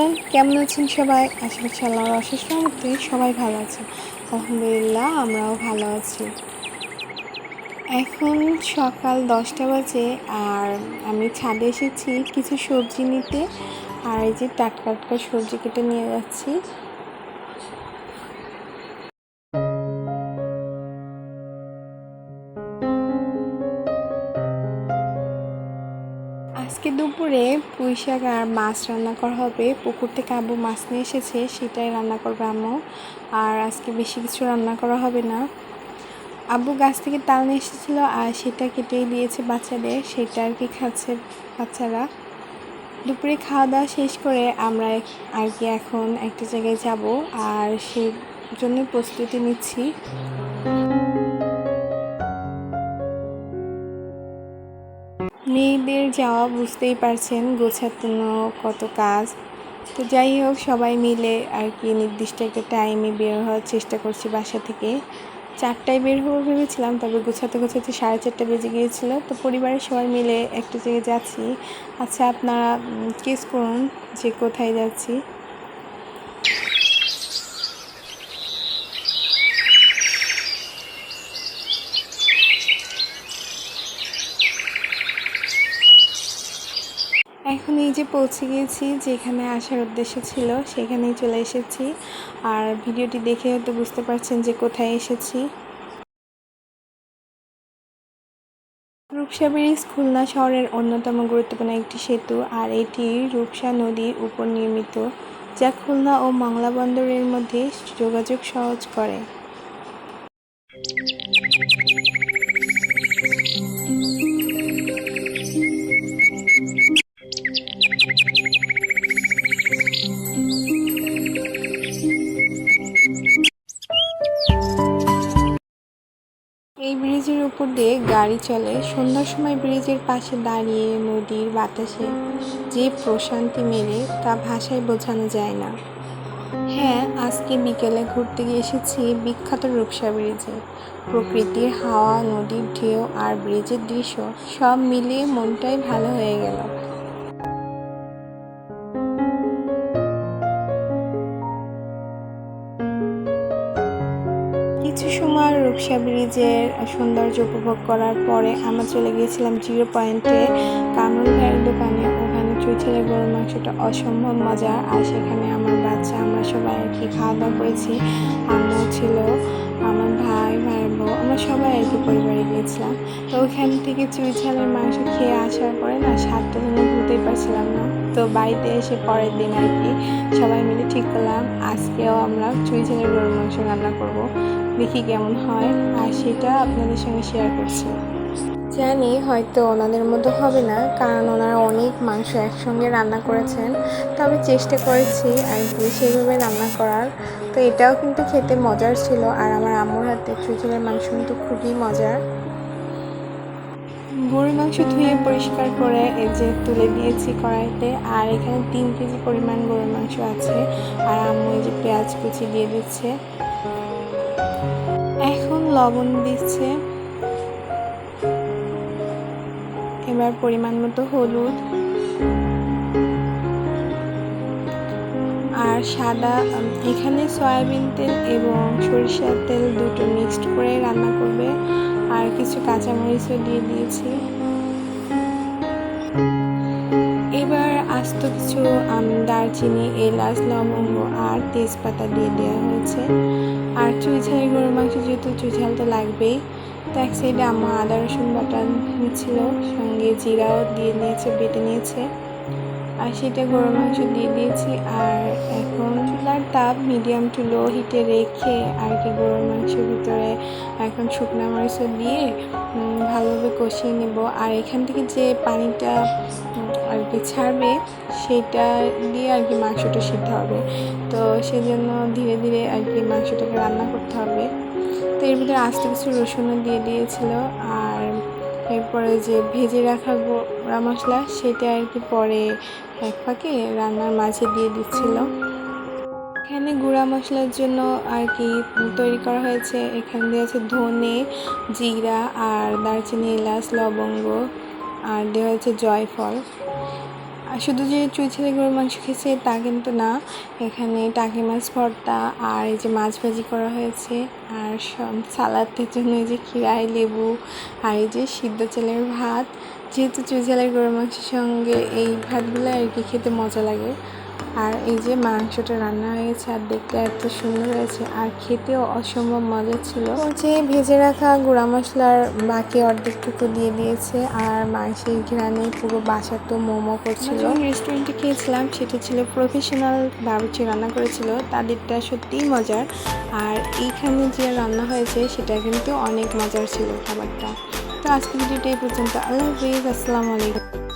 আলাইকুম কেমন আছেন সবাই? আশা করছি আল্লাহর অশেষ রহমতে সবাই ভালো আছে আলহামদুলিল্লাহ, আমরাও ভালো আছি। এখন সকাল দশটা বাজে আর আমি ছাদে এসেছি কিছু সবজি নিতে। আর এই যে টাটকা টাটকা সবজি কেটে নিয়ে যাচ্ছি। আজকে দুপুরে পুঁই শাক আর মাছ রান্না করা হবে। পুকুর থেকে আব্বু মাছ নিয়ে এসেছে, সেটাই রান্না করবে আম্মু। আর আজকে বেশি কিছু রান্না করা হবে না। আব্বু গাছ থেকে তাল নিয়ে এসেছিল আর সেটা কেটেই দিয়েছে বাচ্চাদের, সেটা আর কি খাচ্ছে বাচ্চারা। দুপুরে খাওয়া দাওয়া শেষ করে আমরা আর কি এখন একটা জায়গায় যাব আর সেই জন্য প্রস্তুতি নিচ্ছি। মেয়েদের যাওয়া বুঝতেই পারছেন গোছানো কত কাজ। তো যাই হোক, সবাই মিলে আর কি নির্দিষ্ট একটা টাইমে বের হওয়ার চেষ্টা করছি বাসা থেকে। চারটায় বের হব ভেবেছিলাম, তবে গোছাতে গোছাতে সাড়ে চারটা বেজে গিয়েছিল। তো পরিবারের সবাই মিলে একটা জায়গায় যাচ্ছি। আচ্ছা আপনারা কেস করুন যে কোথায় যাচ্ছি। এখন এই যে পৌঁছে গিয়েছি, যেখানে আসার উদ্দেশ্য ছিল, সেখানেই চলে এসেছি। আর ভিডিওটি দেখে হয়তো বুঝতে পারছেন যে কোথায় এসেছি। রূপসা ব্রিজ খুলনা শহরের অন্যতম গুরুত্বপূর্ণ একটি সেতু, আর এটি রূপসা নদীর উপর নির্মিত, যা খুলনা ও মংলা বন্দরের মধ্যে যোগাযোগ সহজ করে। গাড়ি চলে, সন্ধ্যার সময় ব্রিজের পাশে দাঁড়িয়ে নদীর বাতাসে যে প্রশান্তি মেলে তা ভাষায় বোঝানো যায় না। হ্যাঁ আজকে বিকেলে ঘুরতে গিয়ে এসেছি বিখ্যাত রূপসা ব্রিজে। প্রকৃতির হাওয়া, নদীর ঢেউ আর ব্রিজের দৃশ্য সব মিলিয়ে মনটাই ভালো হয়ে গেল। কিছু সময় রূপসা ব্রিজের সৌন্দর্য উপভোগ করার পরে আমরা চলে গিয়েছিলাম জিরো পয়েন্টে কামরুল ভাইয়ের দোকানে। ওখানে চুইছেলে গরুর মাংসটা অসম্ভব মজা আর সেখানে আমার বাচ্চা, আমরা সবাই আর কি খাওয়া দাওয়া করেছি। আম্মু ছিল, আমার ভাই ভাই বউ, আমরা সবাই আর কি পরিবারে গিয়েছিলাম। তো ওখান থেকে চুইঝালের মাংস খেয়ে আসার পরে না স্বাদটা যেন ভুলতেই পারছিলাম না। তো বাড়িতে এসে পরের দিন আর কি সবাই মিলে ঠিক করলাম। আজকেও আমরা চুইঝালের গরুর মাংস রান্না করব। দেখি কেমন হয়, আর সেটা আপনাদের সঙ্গে শেয়ার করছি। জানি হয়তো ওনাদের মতো হবে না, কারণ ওনারা অনেক মাংস একসঙ্গে রান্না করেছেন, তবে চেষ্টা করেছি আর কি সেইভাবে রান্না করার। তো এটাও কিন্তু খেতে মজার ছিল, আর আমার আম্মুর হাতে চুচুরের মাংস কিন্তু খুবই মজার। গরুর মাংস ধুয়ে পরিষ্কার করে এই যে তুলে দিয়েছি কড়াইতে, আর এখানে তিন কেজি পরিমাণ গরুর মাংস আছে, আর আম্মু এই যে পেঁয়াজ কুচি দিয়ে দিচ্ছে। লবণ দিচ্ছে। এবার পরিমাণ মতো হলুদ আর সাদা এখানে সয়াবিন তেল এবং সরিষার তেল দুটো মিক্সড করে রান্না করবে। আর কিছু কাঁচামরিচও দিয়ে দিয়েছি। এবার আস্ত কিছু দারচিনি, এলাচ, লবঙ্গ আর তেজপাতা দিয়ে দেওয়া হয়েছে। আর চুইঝালের গরুর মাংস যেহেতু চুইঝাল তো লাগবেই, তো এক সাইডে আম্মা আদা, রসুন বাটা নিচ্ছিল সঙ্গে জিরাও দিয়ে নিয়েছে বেটে নিয়েছে। আর সেটা গরুর মাংস দিয়ে দিয়েছি। আর এখন চুলার তাপ মিডিয়াম টু লো হিটে রেখে আর কি গরুর মাংসের ভিতরে এখন শুকনো মরিচ দিয়ে ভালোভাবে কষিয়ে নেব। আর এখান থেকে যে পানিটা আর কি ছাড়বে সেটা দিয়ে আর কি মাংসটা সিদ্ধ হবে। তো সেজন্য ধীরে ধীরে আর কি মাংসটাকে রান্না করতে হবে। তো এর ভিতরে আস্তে কিছু রসুনও দিয়ে দিয়েছিল। আর এরপরে যে ভেজে রাখা গোড়া মশলা, সেটা আর কি পরে এক ফাঁকে রান্নার মাঝে দিয়ে দিচ্ছিল। এখানে গুঁড়া মশলার জন্য আর কি তৈরি করা হয়েছে। এখানে দেওয়া আছে ধনে, জিরা আর দারচিনি, এলাচ, লবঙ্গ আর দেওয়া হয়েছে জয়ফল। শুধু যে চুইঝালি গরুর মাংস খেয়েছে, তা কিন্তু না। এখানে টাকি মাছ ভর্তা আর এই যে মাছ ভাজি করা হয়েছে আর সব- সালাদের জন্য এই যে খিরাই লেবু আর এই যে সিদ্ধ চালের ভাত। যেহেতু চুইঝালের গরুর মাংসের সঙ্গে এই ভাতগুলো আর কি খেতে মজা লাগে। আর এই যে মাংসটা রান্না হয়ে গেছে আর দেখতে এত সুন্দর হয়েছে আর খেতেও অসম্ভব মজা ছিল। যে ভেজে রাখা গুঁড়া মশলার বাকি অর্ধেকটুকু দিয়ে দিয়েছে আর মাংসের ঘিরানে পুরো বাসা তো মোমো করছিল। রেস্টুরেন্টে খেয়েছিলাম সেটা ছিল প্রফেশনাল বাবুচি রান্না করেছিল। তাদেরটা সত্যিই মজার। আর এইখানে যে রান্না হয়েছে সেটা কিন্তু অনেক মজার ছিল খাবারটা। তো আজকে ভিডিওটা এই পর্যন্ত। আল্লাহ হাফিজ। আসসালামু আলাইকুম।